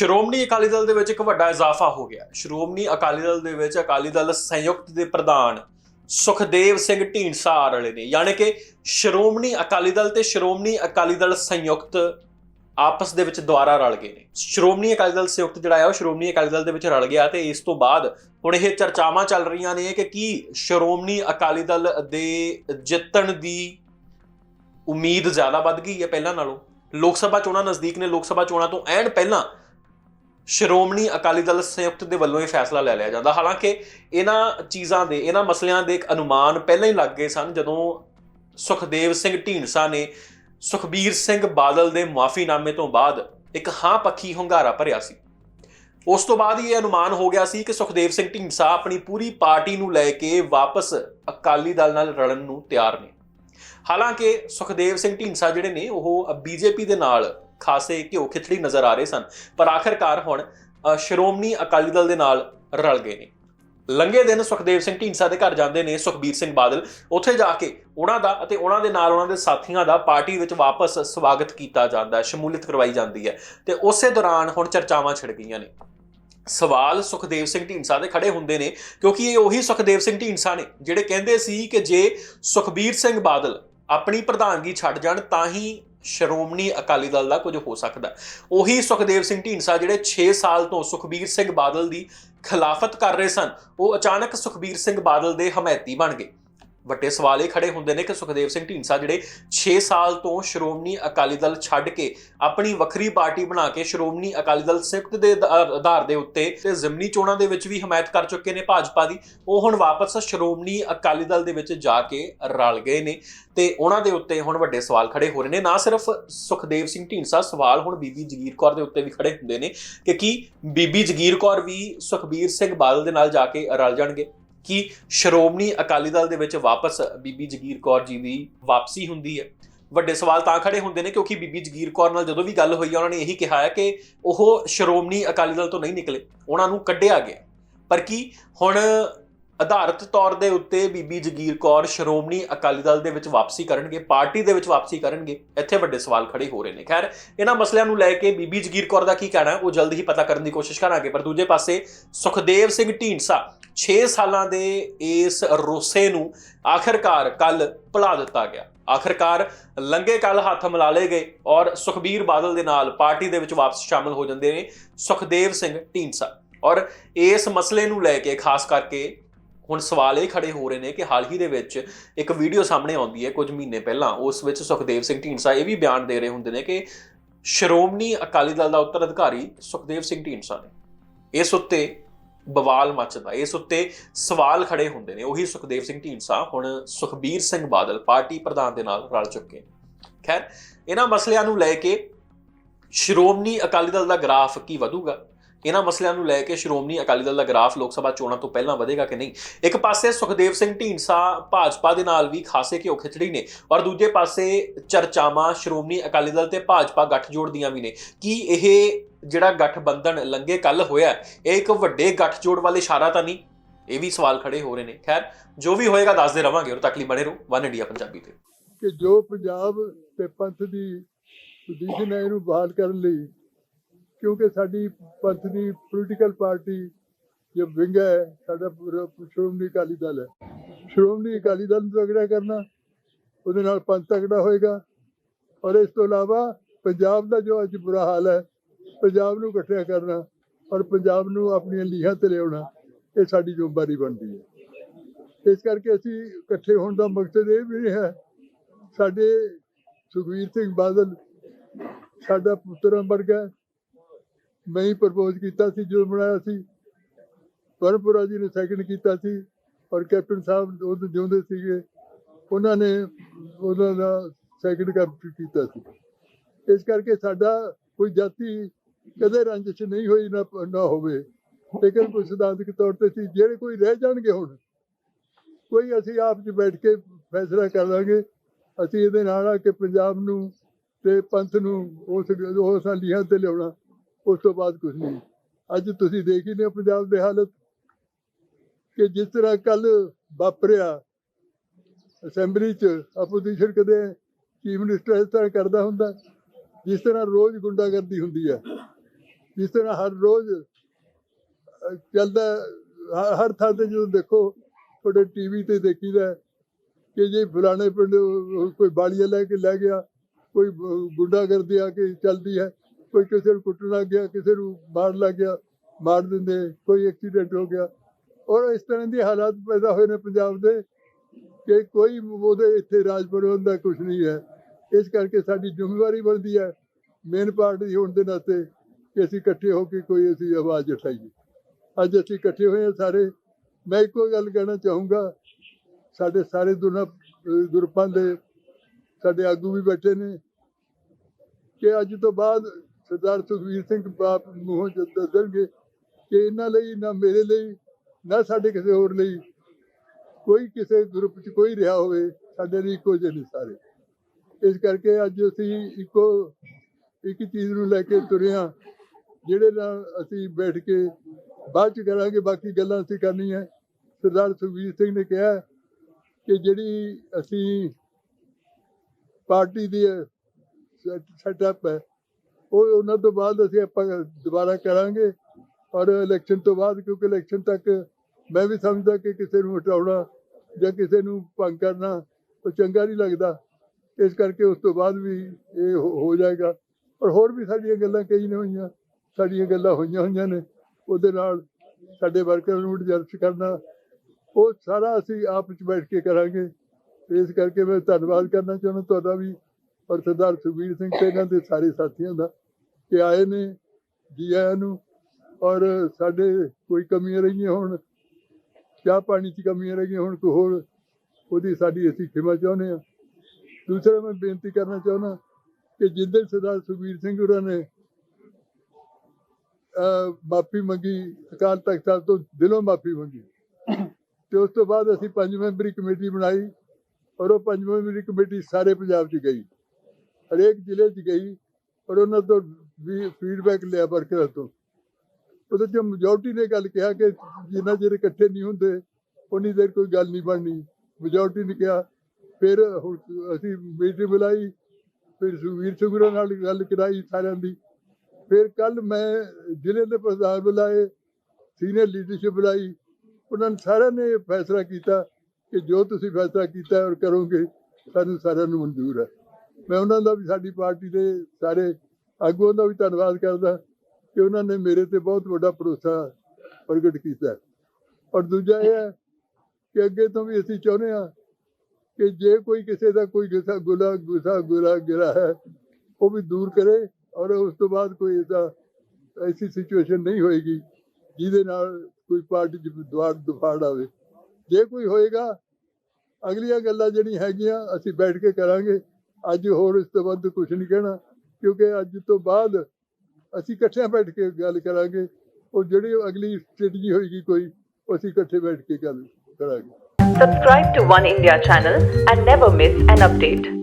ਸ਼੍ਰੋਮਣੀ ਅਕਾਲੀ ਦਲ ਦੇ ਵਿੱਚ ਇੱਕ ਵੱਡਾ ਇਜ਼ਾਫਾ ਹੋ ਗਿਆ। ਸ਼੍ਰੋਮਣੀ ਅਕਾਲੀ ਦਲ ਦੇ ਵਿੱਚ ਅਕਾਲੀ ਦਲ ਸੰਯੁਕਤ ਦੇ ਪ੍ਰਧਾਨ ਸੁਖਦੇਵ ਸਿੰਘ ਢੀਂਡਸਾ ਆ ਰਹੇ ਨੇ, ਯਾਨੀ ਕਿ ਸ਼੍ਰੋਮਣੀ ਅਕਾਲੀ ਦਲ ਤੇ ਸ਼੍ਰੋਮਣੀ ਅਕਾਲੀ ਦਲ ਸੰਯੁਕਤ ਆਪਸ ਦੇ ਵਿੱਚ ਦੁਆਰਾ ਰਲ ਗਏ ਨੇ। ਸ਼੍ਰੋਮਣੀ ਅਕਾਲੀ ਦਲ ਸੰਯੁਕਤ ਜਿਹੜਾ ਹੈ, ਉਹ ਸ਼੍ਰੋਮਣੀ ਅਕਾਲੀ ਦਲ ਦੇ ਵਿੱਚ ਰਲ ਗਿਆ ਤੇ ਇਸ ਤੋਂ ਬਾਅਦ ਹੁਣ ਇਹ ਚਰਚਾਵਾਂ ਚੱਲ ਰਹੀਆਂ ਨੇ ਕਿ ਕੀ ਸ਼੍ਰੋਮਣੀ ਅਕਾਲੀ ਦਲ ਦੇ ਜਿੱਤਣ ਦੀ ਉਮੀਦ ਜ਼ਿਆਦਾ ਵੱਧ ਗਈ ਹੈ ਪਹਿਲਾਂ ਨਾਲੋਂ। ਲੋਕ ਸਭਾ ਚੋਣਾਂ ਨਜ਼ਦੀਕ ਨੇ, ਲੋਕ ਸਭਾ ਚੋਣਾਂ ਤੋਂ ਐਨ ਪਹਿਲਾਂ ਸ਼੍ਰੋਮਣੀ ਅਕਾਲੀ ਦਲ ਸੰਯੁਕਤ ਦੇ ਵੱਲੋਂ ਇਹ ਫੈਸਲਾ ਲੈ ਲਿਆ ਜਾਂਦਾ। ਹਾਲਾਂਕਿ ਇਹਨਾਂ ਚੀਜ਼ਾਂ ਦੇ, ਇਹਨਾਂ ਮਸਲਿਆਂ ਦੇ ਇੱਕ ਅਨੁਮਾਨ ਪਹਿਲਾਂ ਹੀ ਲੱਗ ਗਏ ਸਨ, ਜਦੋਂ ਸੁਖਦੇਵ ਸਿੰਘ ਢੀਂਡਸਾ ਨੇ ਸੁਖਬੀਰ ਸਿੰਘ ਬਾਦਲ ਦੇ ਮਾਫੀਨਾਮੇ ਤੋਂ ਬਾਅਦ ਇੱਕ ਹਾਂ ਪੱਖੀ ਹੁੰਗਾਰਾ ਭਰਿਆ ਸੀ। ਉਸ ਤੋਂ ਬਾਅਦ ਹੀ ਇਹ ਅਨੁਮਾਨ ਹੋ ਗਿਆ ਸੀ ਕਿ ਸੁਖਦੇਵ ਸਿੰਘ ਢੀਂਡਸਾ ਆਪਣੀ ਪੂਰੀ ਪਾਰਟੀ ਨੂੰ ਲੈ ਕੇ ਵਾਪਸ ਅਕਾਲੀ ਦਲ ਨਾਲ ਰਲਣ ਨੂੰ ਤਿਆਰ ਨੇ। ਹਾਲਾਂਕਿ ਸੁਖਦੇਵ ਸਿੰਘ ਢੀਂਡਸਾ ਜਿਹੜੇ ਨੇ, ਉਹ ਬੀਜੇਪੀ ਦੇ ਨਾਲ ਖਾਸੇ ਘਿਓ ਖਿਚੜੀ ਨਜ਼ਰ ਆ ਰਹੇ ਸਨ, ਪਰ ਆਖਰਕਾਰ ਹੁਣ ਸ਼੍ਰੋਮਣੀ ਅਕਾਲੀ ਦਲ ਦੇ ਨਾਲ ਰਲ ਗਏ ਨੇ। ਲੰਘੇ ਦਿਨ ਸੁਖਦੇਵ ਸਿੰਘ ਢੀਂਡਸਾ ਦੇ ਘਰ ਜਾਂਦੇ ਨੇ ਸੁਖਬੀਰ ਸਿੰਘ ਬਾਦਲ। ਉੱਥੇ ਜਾ ਕੇ ਉਹਨਾਂ ਦਾ ਅਤੇ ਉਹਨਾਂ ਦੇ ਨਾਲ ਉਹਨਾਂ ਦੇ ਸਾਥੀਆਂ ਦਾ ਪਾਰਟੀ ਵਿੱਚ ਵਾਪਸ ਸਵਾਗਤ ਕੀਤਾ ਜਾਂਦਾ ਹੈ, ਸ਼ਮੂਲੀਅਤ ਕਰਵਾਈ ਜਾਂਦੀ ਹੈ। ਤੇ ਉਸੇ ਦੌਰਾਨ ਹੁਣ ਚਰਚਾਵਾਂ ਛਿੜ ਗਈਆਂ ਨੇ। ਸਵਾਲ ਸੁਖਦੇਵ ਸਿੰਘ ਢੀਂਡਸਾ ਦੇ ਖੜੇ ਹੁੰਦੇ ਨੇ, ਕਿਉਂਕਿ ਇਹ ਉਹੀ ਸੁਖਦੇਵ ਸਿੰਘ ਢੀਂਡਸਾ ਨੇ, ਜਿਹੜੇ ਕਹਿੰਦੇ ਸੀ ਕਿ ਜੇ ਸੁਖਬੀਰ ਸਿੰਘ ਬਾਦਲ ਆਪਣੀ ਪ੍ਰਧਾਨਗੀ ਛੱਡ ਜਾਣ, ਤਾਂ ਹੀ ਸ਼੍ਰੋਮਣੀ ਅਕਾਲੀ ਦਲ ਦਾ ਕੁਝ ਹੋ ਸਕਦਾ ਉਹੀ ਸੁਖਦੇਵ ਸਿੰਘ ਢੀਂਡਸਾ ਜਿਹੜੇ 6 ਸਾਲ ਤੋਂ ਸੁਖਬੀਰ ਸਿੰਘ ਬਾਦਲ ਦੀ ਖਿਲਾਫਤ ਕਰ ਰਹੇ ਸਨ, ਉਹ ਅਚਾਨਕ ਸੁਖਬੀਰ ਸਿੰਘ ਬਾਦਲ ਦੇ ਹਮਾਇਤੀ ਬਣ ਗਏ। ਵੱਡੇ ਸਵਾਲ ਇਹ ਖੜੇ ਹੁੰਦੇ ਨੇ ਕਿ ਸੁਖਦੇਵ ਸਿੰਘ ਢੀਂਡਸਾ ਜਿਹੜੇ 6 ਸਾਲ ਤੋਂ ਸ਼੍ਰੋਮਣੀ ਅਕਾਲੀ ਦਲ ਛੱਡ ਕੇ ਆਪਣੀ ਵੱਖਰੀ ਪਾਰਟੀ ਬਣਾ ਕੇ ਸ਼੍ਰੋਮਣੀ ਅਕਾਲੀ ਦਲ ਸੰਯੁਕਤ ਦੇ ਆਧਾਰ ਦੇ ਉੱਤੇ ਤੇ ਜ਼ਿਮਨੀ ਚੋਣਾਂ ਦੇ ਵਿੱਚ ਵੀ ਹਮਾਇਤ ਕਰ ਚੁੱਕੇ ਨੇ ਭਾਜਪਾ ਦੀ, ਉਹ ਹੁਣ ਵਾਪਸ ਸ਼੍ਰੋਮਣੀ ਅਕਾਲੀ ਦਲ ਦੇ ਵਿੱਚ ਜਾ ਕੇ ਰਲ ਗਏ ਨੇ ਤੇ ਉਹਨਾਂ ਦੇ ਉੱਤੇ ਹੁਣ ਵੱਡੇ ਸਵਾਲ ਖੜੇ ਹੋ ਰਹੇ ਨੇ। ਨਾ ਸਿਰਫ ਸੁਖਦੇਵ ਸਿੰਘ ਢੀਂਡਸਾ, ਸਵਾਲ ਹੁਣ ਬੀਬੀ ਜਗੀਰ ਕੌਰ ਦੇ ਉੱਤੇ ਵੀ ਖੜੇ ਹੁੰਦੇ ਨੇ ਕਿ ਕੀ ਬੀਬੀ ਜਗੀਰ ਕੌਰ ਵੀ ਸੁਖਬੀਰ ਸਿੰਘ ਬਾਦਲ ਦੇ ਨਾਲ ਜਾ ਕੇ ਰਲ ਜਾਣਗੇ? ਕਿ ਸ਼੍ਰੋਮਣੀ ਅਕਾਲੀ ਦਲ ਦੇ ਵਿੱਚ ਵਾਪਸ ਬੀਬੀ ਜਗੀਰ ਕੌਰ ਜੀ ਦੀ ਵਾਪਸੀ ਹੁੰਦੀ ਹੈ। ਵੱਡੇ ਸਵਾਲ ਤਾਂ ਖੜੇ ਹੁੰਦੇ ਨੇ ਕਿਉਂਕਿ ਬੀਬੀ ਜਗੀਰ ਕੌਰ ਨਾਲ ਜਦੋਂ ਵੀ ਗੱਲ ਹੋਈ ਉਹਨਾਂ ਨੇ ਇਹੀ ਕਿਹਾ ਹੈ ਕਿ ਉਹ ਸ਼੍ਰੋਮਣੀ ਅਕਾਲੀ ਦਲ ਤੋਂ ਨਹੀਂ ਨਿਕਲੇ, ਉਹਨਾਂ ਨੂੰ ਕੱਢਿਆ ਗਿਆ। ਪਰ ਕੀ ਹੁਣ ਆਧਾਰਿਤ ਤੌਰ ਦੇ ਉੱਤੇ ਬੀਬੀ ਜਗੀਰ ਕੌਰ ਸ਼੍ਰੋਮਣੀ ਅਕਾਲੀ ਦਲ ਦੇ ਵਿੱਚ ਵਾਪਸੀ ਕਰਨਗੇ, ਪਾਰਟੀ ਦੇ ਵਿੱਚ ਵਾਪਸੀ ਕਰਨਗੇ, ਇੱਥੇ ਵੱਡੇ ਸਵਾਲ ਖੜੇ ਹੋ ਰਹੇ ਨੇ। ਖੈਰ, ਇਹਨਾਂ ਮਸਲਿਆਂ ਨੂੰ ਲੈ ਕੇ ਬੀਬੀ ਜਗੀਰ ਕੌਰ ਦਾ ਕੀ ਕਹਿਣਾ ਉਹ ਜਲਦ ਹੀ ਪਤਾ ਕਰਨ ਦੀ ਕੋਸ਼ਿਸ਼ ਕਰਾਂਗੇ। ਪਰ ਦੂਜੇ ਪਾਸੇ ਸੁਖਦੇਵ ਸਿੰਘ ਢੀਂਡਸਾ 6 ਸਾਲਾਂ ਦੇ ਇਸ ਰੋਸੇ ਨੂੰ ਆਖਰਕਾਰ ਕੱਲ ਭੁਲਾ ਦਿੱਤਾ ਗਿਆ। ਆਖਰਕਾਰ ਲੰਗੇ ਕੱਲ ਹੱਥ ਮਿਲਾ ਲਏ ਗਏ ਔਰ ਸੁਖਬੀਰ ਬਾਦਲ ਦੇ ਨਾਲ ਪਾਰਟੀ ਦੇ ਵਿੱਚ ਵਾਪਸ ਸ਼ਾਮਲ ਹੋ ਜਾਂਦੇ ਨੇ ਸੁਖਦੇਵ ਸਿੰਘ ਢੀਂਡਸਾ। ਔਰ ਇਸ ਮਸਲੇ ਨੂੰ ਲੈ ਕੇ ਖਾਸ ਕਰਕੇ ਹੁਣ ਸਵਾਲ ਇਹ ਖੜੇ ਹੋ ਰਹੇ ਨੇ ਕਿ ਹਾਲ ਹੀ ਦੇ ਵਿੱਚ ਇੱਕ ਵੀਡੀਓ ਸਾਹਮਣੇ ਆਉਂਦੀ ਹੈ ਕੁਝ ਮਹੀਨੇ ਪਹਿਲਾਂ, ਉਸ ਵਿੱਚ ਸੁਖਦੇਵ ਸਿੰਘ ਢੀਂਡਸਾ ਇਹ ਵੀ ਬਿਆਨ ਦੇ ਰਹੇ ਹੁੰਦੇ ਨੇ ਕਿ ਸ਼੍ਰੋਮਣੀ ਅਕਾਲੀ ਦਲ ਦਾ ਉੱਤਰ ਅਧਿਕਾਰੀ ਸੁਖਦੇਵ ਸਿੰਘ ਢੀਂਡਸਾ ਨੇ। ਇਸ ਉੱਤੇ ਬਵਾਲ ਮਚਦਾ ਇਸ ਉੱਤੇ ਸਵਾਲ ਖੜੇ ਹੁੰਦੇ ਨੇ। ਉਹੀ ਸੁਖਦੇਵ ਸਿੰਘ ਢੀਂਡਸਾ, ਹੁਣ ਸੁਖਬੀਰ ਸਿੰਘ ਬਾਦਲ, ਪਾਰਟੀ ਪ੍ਰਧਾਨ ਦੇ ਨਾਲ ਰਲ ਚੁੱਕੇ ਨੇ। ਖੈਰ, ਇਹਨਾਂ ਮਸਲਿਆਂ ਨੂੰ ਲੈ ਕੇ ਸ਼੍ਰੋਮਣੀ ਅਕਾਲੀ ਦਲ ਦਾ ਗ੍ਰਾਫ ਕੀ ਵਧੂਗਾ? ਇਹਨਾਂ ਮਸਲਿਆਂ ਨੂੰ ਲੈ ਕੇ ਸ਼੍ਰੋਮਣੀ ਅਕਾਲੀ ਦਲ ਦਾ ਗ੍ਰਾਫ ਲੋਕ ਸਭਾ ਚੋਣਾਂ ਤੋਂ ਪਹਿਲਾਂ ਵਧੇਗਾ ਕਿ ਨਹੀਂ? ਇੱਕ ਪਾਸੇ ਸੁਖਦੇਵ ਸਿੰਘ ਢੀਂਡਸਾ ਭਾਜਪਾ ਦੇ ਨਾਲ ਵੀ ਖਾਸੇ ਘਿਓ ਖਿਚੜੀ ਨੇ ਔਰ ਦੂਜੇ ਪਾਸੇ ਚਰਚਾਵਾਂ ਸ਼੍ਰੋਮਣੀ ਅਕਾਲੀ ਦਲ ਤੇ ਭਾਜਪਾ ਗੱਠਜੋੜ ਦੀਆਂ ਵੀ ਨੇ। ਕੀ ਇਹ ਜਿਹੜਾ ਗਠਬੰਧਨ ਲੰਗੇ ਕੱਲ ਹੋਇਆ ਇਹ ਇੱਕ ਵੱਡੇ ਗੱਠਜੋੜ ਵਾਲੇ ਇਸ਼ਾਰਾ ਤਾਂ ਨਹੀਂ? ਇਹ ਵੀ ਸਵਾਲ ਖੜੇ ਹੋ ਰਹੇ ਨੇ। ਖੈਰ, ਜੋ ਵੀ ਹੋਏਗਾ ਦੱਸਦੇ ਰਵਾਂਗੇ ਔਰ ਤੱਕ ਲਈ ਬਣੇ ਰਹੋ। ਵਨ ਇੰਡੀਆ ਪੰਜਾਬੀ ਤੇ। ਕਿ ਜੋ ਪੰਜਾਬ ਤੇ ਪੰਥ ਦੀ ਪੋਜੀਸ਼ਨ ਹੈ ਇਹਨੂੰ ਬਹਾਲ ਕਰਨ ਲਈ, ਕਿਉਂਕਿ ਸਾਡੀ ਪੰਥ ਦੀ ਪੋਲੀਟੀਕਲ ਪਾਰਟੀ ਜੋ ਵਿੰਗ ਹੈ, ਸਾਡਾ ਸ਼੍ਰੋਮਣੀ ਅਕਾਲੀ ਦਲ ਹੈ। ਸ਼੍ਰੋਮਣੀ ਅਕਾਲੀ ਦਲ ਨੂੰ ਤਗੜਾ ਕਰਨਾ, ਉਹਦੇ ਨਾਲ ਪੰਥ ਤਗੜਾ ਹੋਏਗਾ। ਔਰ ਇਸ ਤੋਂ ਇਲਾਵਾ ਪੰਜਾਬ ਦਾ ਜੋ ਅੱਜ ਬੁਰਾ ਹਾਲ ਹੈ ਪੰਜਾਬ ਨੂੰ ਇਕੱਠਿਆ ਕਰਨਾ ਔਰ ਪੰਜਾਬ ਨੂੰ ਆਪਣੀਆਂ ਲੀਹਾਂ ਤੇ ਲਿਆਉਣਾ, ਇਹ ਸਾਡੀ ਜ਼ਿੰਮੇਵਾਰੀ ਬਣਦੀ ਹੈ। ਇਸ ਕਰਕੇ ਅਸੀਂ ਇਕੱਠੇ ਹੋਣ ਦਾ ਮਕਸਦ ਇਹ ਵੀ ਹੈ, ਸਾਡੇ ਸੁਖਵੀਰ ਸਿੰਘ ਬਾਦਲ ਸਾਡਾ ਪੁੱਤਰ ਵਰਗਾ ਹੈ। ਮੈਂ ਹੀ ਪ੍ਰਪੋਜ਼ ਕੀਤਾ ਸੀ, ਜਦੋਂ ਬਣਾਇਆ ਸੀ। ਪਰਮਪੁਰਾ ਜੀ ਨੇ ਸੈਕਿੰਡ ਕੀਤਾ ਸੀ ਔਰ ਕੈਪਟਨ ਸਾਹਿਬ ਉਹ ਜਿਉਂਦੇ ਸੀਗੇ, ਉਹਨਾਂ ਨੇ ਉਹਨਾਂ ਦਾ ਸੈਕਿੰਡ ਕੈਪਟਨ ਕੀਤਾ ਸੀ। ਇਸ ਕਰਕੇ ਸਾਡਾ ਕੋਈ ਜਾਤੀ ਕਦੇ ਰੰਜਿਸ਼ ਨਹੀਂ ਹੋਈ ਨਾ ਨਾ ਹੋਵੇ। ਲੇਕਿਨ ਕੋਈ ਸਿਧਾਂਤਕ ਤੌਰ ਤੇ ਸੀ ਜਿਹੜੇ ਕੋਈ ਰਹਿ ਜਾਣਗੇ ਹੁਣ, ਕੋਈ ਅਸੀਂ ਆਪ ਚ ਬੈਠ ਕੇ ਫੈਸਲਾ ਕਰ ਲਾਂਗੇ। ਅਸੀਂ ਇਹਦੇ ਨਾਲ ਆ ਕਿ ਪੰਜਾਬ ਨੂੰ ਤੇ ਪੰਥ ਨੂੰ ਉਸ ਉਸ ਲੀਹਾਂ ਤੇ ਲਿਆਉਣਾ, ਉਸ ਤੋਂ ਬਾਅਦ ਕੁਝ ਨਹੀਂ। ਅੱਜ ਤੁਸੀਂ ਦੇਖ ਹੀ ਲਿਆ ਪੰਜਾਬ ਦੇ ਹਾਲਤ, ਕਿ ਜਿਸ ਤਰ੍ਹਾਂ ਕੱਲ ਵਾਪਰਿਆ ਅਸੈਂਬਲੀ ਚ, ਆਪੋਜੀਸ਼ਨ ਕਦੇ ਚੀਫ ਮਿਨਿਸਟਰ ਇਸ ਤਰ੍ਹਾਂ ਕਰਦਾ ਹੁੰਦਾ, ਜਿਸ ਤਰ੍ਹਾਂ ਰੋਜ਼ ਗੁੰਡਾਗਰਦੀ ਹੁੰਦੀ ਹੈ ਜਿਸ ਤਰ੍ਹਾਂ ਹਰ ਰੋਜ਼ ਚੱਲਦਾ ਹ- ਹਰ ਥਾਂ ਤੇ ਜਦੋਂ ਦੇਖੋ ਤੁਹਾਡੇ ਟੀਵੀ ਤੇ ਦੇਖੀਦਾ ਹੈ ਕਿ ਜੇ ਫਲਾਣੇ ਪਿੰਡ ਕੋਈ ਬਾੜੀਆ ਲੈ ਕੇ ਲੈ ਗਿਆ ਕੋਈ ਅਹ, ਗੁੰਡਾਗਰਦੀ ਆ ਕੇ ਚੱਲਦੀ ਹੈ ਕੋਈ ਕਿਸੇ ਨੂੰ ਕੁੱਟਣ ਲੱਗ ਗਿਆ ਕਿਸੇ ਨੂੰ ਮਾਰਨ ਲੱਗ ਗਿਆ ਮਾਰ ਦਿੰਦੇ ਕੋਈ ਐਕਸੀਡੈਂਟ ਹੋ ਗਿਆ। ਔਰ ਇਸ ਤਰ੍ਹਾਂ ਦੇ ਹਾਲਾਤ ਪੈਦਾ ਹੋਏ ਨੇ ਪੰਜਾਬ ਦੇ ਕਿ ਕੋਈ ਉਹਦੇ ਇੱਥੇ ਰਾਜ ਪ੍ਰਬੰਧ ਦਾ ਕੁਝ ਨਹੀਂ ਹੈ। ਇਸ ਕਰਕੇ ਸਾਡੀ ਜ਼ਿੰਮੇਵਾਰੀ ਬਣਦੀ ਹੈ ਮੇਨ ਪਾਰਟੀ ਹੋਣ ਦੇ ਨਾਤੇ ਕਿ ਅਸੀਂ ਇਕੱਠੇ ਹੋ ਕੇ ਕੋਈ ਅਸੀਂ ਆਵਾਜ਼ ਉਠਾਈਏ। ਅੱਜ ਅਸੀਂ ਇਕੱਠੇ ਹੋਏ ਹਾਂ ਸਾਰੇ। ਮੈਂ ਇੱਕੋ ਗੱਲ ਕਹਿਣਾ ਚਾਹੂੰਗਾ ਸਾਡੇ ਸਾਰੇ ਦੋਨਾਂ ਅਹ, ਗਰੁੱਪਾਂ ਦੇ ਸਾਡੇ ਆਗੂ ਵੀ ਬੈਠੇ ਨੇ ਕਿ ਅੱਜ ਤੋਂ ਬਾਅਦ ਸਰਦਾਰ ਸੁਖਵੀਰ ਸਿੰਘ ਬਾਪ ਮੂੰਹੋਂ ਜਦ ਦੱਸਣਗੇ ਕਿ ਇਹਨਾਂ ਲਈ ਨਾ ਮੇਰੇ ਲਈ ਨਾ ਸਾਡੇ ਕਿਸੇ ਹੋਰ ਲਈ ਕੋਈ ਕਿਸੇ ਗਰੁੱਪ 'ਚ ਕੋਈ ਰਿਹਾ ਹੋਵੇ ਸਾਡੇ ਲਈ ਇੱਕੋ ਜਿਹੇ ਨੇ ਸਾਰੇ। ਇਸ ਕਰਕੇ ਅੱਜ ਅਸੀਂ ਇੱਕੋ ਇੱਕ ਚੀਜ਼ ਨੂੰ ਲੈ ਕੇ ਤੁਰੇ ਹਾਂ ਜਿਹੜੇ ਨਾਲ ਅਸੀਂ ਬੈਠ ਕੇ ਬਾਅਦ ਚ ਕਰਾਂਗੇ, ਬਾਕੀ ਗੱਲਾਂ ਅਸੀਂ ਕਰਨੀਆਂ। ਸਰਦਾਰ ਸੁਖਬੀਰ ਸਿੰਘ ਨੇ ਕਿਹਾ ਕਿ ਜਿਹੜੀ ਅਸੀਂ ਪਾਰਟੀ ਦੀ ਸੈਟਅਪ ਹੈ, ਉਹ ਉਹਨਾਂ ਤੋਂ ਬਾਅਦ ਅਸੀਂ ਆਪਾਂ ਦੁਬਾਰਾ ਕਰਾਂਗੇ। ਔਰ ਇਲੈਕਸ਼ਨ ਤੋਂ ਬਾਅਦ, ਕਿਉਂਕਿ ਇਲੈਕਸ਼ਨ ਤੱਕ ਮੈਂ ਵੀ ਸਮਝਦਾ ਕਿ ਕਿਸੇ ਨੂੰ ਹਟਾਉਣਾ ਜਾਂ ਕਿਸੇ ਨੂੰ ਭੰਗ ਕਰਨਾ, ਉਹ ਚੰਗਾ ਨਹੀਂ ਲੱਗਦਾ। ਇਸ ਕਰਕੇ ਉਸ ਤੋਂ ਬਾਅਦ ਵੀ ਇਹ ਹੋ ਹੋ ਜਾਏਗਾ। ਔਰ ਹੋਰ ਵੀ ਸਾਡੀਆਂ ਗੱਲਾਂ ਕਈ ਨੇ ਹੋਈਆਂ। ਸਾਡੀਆਂ ਗੱਲਾਂ ਹੋਈਆਂ ਹੋਈਆਂ ਨੇ, ਉਹਦੇ ਨਾਲ ਸਾਡੇ ਵਰਕਰਾਂ ਨੂੰ ਐਡਜਸਟ ਕਰਨਾ। ਉਹ ਸਾਰਾ ਅਸੀਂ ਆਪ ਵਿੱਚ ਬੈਠ ਕੇ ਕਰਾਂਗੇ। ਇਸ ਕਰਕੇ ਮੈਂ ਧੰਨਵਾਦ ਕਰਨਾ ਚਾਹੁੰਦਾ ਤੁਹਾਡਾ ਵੀ, ਔਰ ਸਰਦਾਰ ਸੁਖਬੀਰ ਸਿੰਘ ਤੇ ਇਹਨਾਂ ਦੇ ਸਾਰੇ ਸਾਥੀਆਂ ਦਾ, ਕਿ ਆਏ ਨੇ, ਜੀ ਆਇਆਂ ਨੂੰ, ਔਰ ਸਾਡੇ ਕੋਈ ਕਮੀਆਂ ਰਹੀਆਂ ਹੋਣ, ਚਾਹ ਪਾਣੀ 'ਚ ਕਮੀਆਂ ਰਹੀਆਂ ਹੋਣ, ਕੋਈ ਹੋਰ, ਉਹਦੀ ਸਾਡੀ ਅਸੀਂ ਖਿਮਾ ਚਾਹੁੰਦੇ ਹਾਂ। ਦੂਸਰਾ ਮੈਂ ਬੇਨਤੀ ਕਰਨਾ ਚਾਹੁੰਦਾ ਕਿ ਜਿੱਦਣ ਸਰਦਾਰ ਸੁਖਬੀਰ ਸਿੰਘ ਹੋਰਾਂ ਨੇ ਮਾਫੀ ਮੰਗੀ, ਅਕਾਲ ਤਖਤ ਸਾਹਿਬ ਤੋਂ ਦਿਲੋਂ ਮਾਫੀ ਮੰਗੀ। ਤੇ ਉਸ ਤੋਂ ਬਾਅਦ ਅਸੀਂ ਪੰਜ ਮੈਂਬਰੀ ਕਮੇਟੀ ਬਣਾਈ ਔਰ ਉਹ ਪੰਜ ਮੈਂਬਰੀ ਕਮੇਟੀ ਸਾਰੇ ਪੰਜਾਬ 'ਚ ਗਈ। ਹਰੇਕ ਜ਼ਿਲ੍ਹੇ 'ਚ ਗਈ ਔਰ ਉਹਨਾਂ ਤੋਂ ਵੀ ਫੀਡਬੈਕ ਲਿਆ ਵਰਕਰਾਂ ਤੋਂ। ਉਹਦੇ 'ਚ ਮੈਜੋਰਟੀ ਨੇ ਗੱਲ ਕਿਹਾ ਕਿ ਜਿੰਨਾ ਚਿਰ ਇਕੱਠੇ ਨਹੀਂ ਹੁੰਦੇ, ਉਨੀ ਦੇਰ ਕੋਈ ਗੱਲ ਨਹੀਂ ਬਣਨੀ। ਮੈਜੋਰਟੀ ਨੇ ਕਿਹਾ, ਫਿਰ ਹੁਣ ਅਸੀਂ ਮੀਟਿੰਗ ਬੁਲਾਈ, ਫਿਰ ਸੁਖਵੀਰ ਸੁਖਰਾ ਨਾਲ ਗੱਲ ਕਰਾਈ ਸਾਰਿਆਂ ਦੀ। ਫਿਰ ਕੱਲ ਮੈਂ ਜ਼ਿਲ੍ਹੇ ਦੇ ਪ੍ਰਧਾਨ ਬੁਲਾਏ ਸੀਨੀਅਰ ਲੀਡਰਸ਼ਿਪ ਬੁਲਾਈ। ਉਹਨਾਂ ਨੇ ਸਾਰਿਆਂ ਨੇ ਫੈਸਲਾ ਕੀਤਾ ਕਿ ਜੋ ਤੁਸੀਂ ਫੈਸਲਾ ਕੀਤਾ ਔਰ ਕਰੋਗੇ, ਸਾਨੂੰ ਸਾਰਿਆਂ ਨੂੰ ਮਨਜ਼ੂਰ ਹੈ। ਮੈਂ ਉਹਨਾਂ ਦਾ ਵੀ, ਸਾਡੀ ਪਾਰਟੀ ਦੇ ਸਾਰੇ ਆਗੂਆਂ ਦਾ ਵੀ ਧੰਨਵਾਦ ਕਰਦਾ ਕਿ ਉਹਨਾਂ ਨੇ ਮੇਰੇ ਤੇ ਬਹੁਤ ਵੱਡਾ ਭਰੋਸਾ ਪ੍ਰਗਟ ਕੀਤਾ। ਔਰ ਦੂਜਾ ਇਹ ਹੈ ਕਿ ਅੱਗੇ ਤੋਂ ਵੀ ਅਸੀਂ ਚਾਹੁੰਦੇ ਹਾਂ ਕਿ ਜੇ ਕੋਈ ਕਿਸੇ ਦਾ ਕੋਈ ਗੁੱਸਾ ਗੁਲਾ ਗੁੱਸਾ ਗੁਲਾ ਗਿਰਾ ਹੈ, ਉਹ ਵੀ ਦੂਰ ਕਰੇ। ਔਰ ਉਸ ਤੋਂ ਬਾਅਦ ਕੋਈ ਐਸਾ, ਐਸੀ ਸਿਚੁਏਸ਼ਨ ਨਹੀਂ ਹੋਏਗੀ ਜਿਹਦੇ ਨਾਲ ਕੋਈ ਪਾਰਟੀ ਦੁਆਰ ਦੁਫਾੜ ਆਵੇ। ਜੇ ਕੋਈ ਹੋਏਗਾ, ਅਗਲੀਆਂ ਗੱਲਾਂ ਜਿਹੜੀਆਂ ਹੈਗੀਆਂ ਅਸੀਂ ਬੈਠ ਕੇ ਕਰਾਂਗੇ। ਅੱਜ ਹੋਰ ਇਸ ਤੋਂ ਵੱਧ ਕੁਝ ਨਹੀਂ ਕਹਿਣਾ, ਕਿਉਂਕਿ ਅੱਜ ਤੋਂ ਬਾਅਦ ਅਸੀਂ ਇਕੱਠਿਆਂ ਬੈਠ ਕੇ ਗੱਲ ਕਰਾਂਗੇ। ਉਹ ਜਿਹੜੀ ਅਗਲੀ ਸਟ੍ਰੈਟਜੀ ਹੋਏਗੀ ਕੋਈ ਅਸੀਂ ਇਕੱਠੇ ਬੈਠ ਕੇ ਗੱਲ ਕਰਾਂਗੇ। Subscribe to One India channel and never miss an update.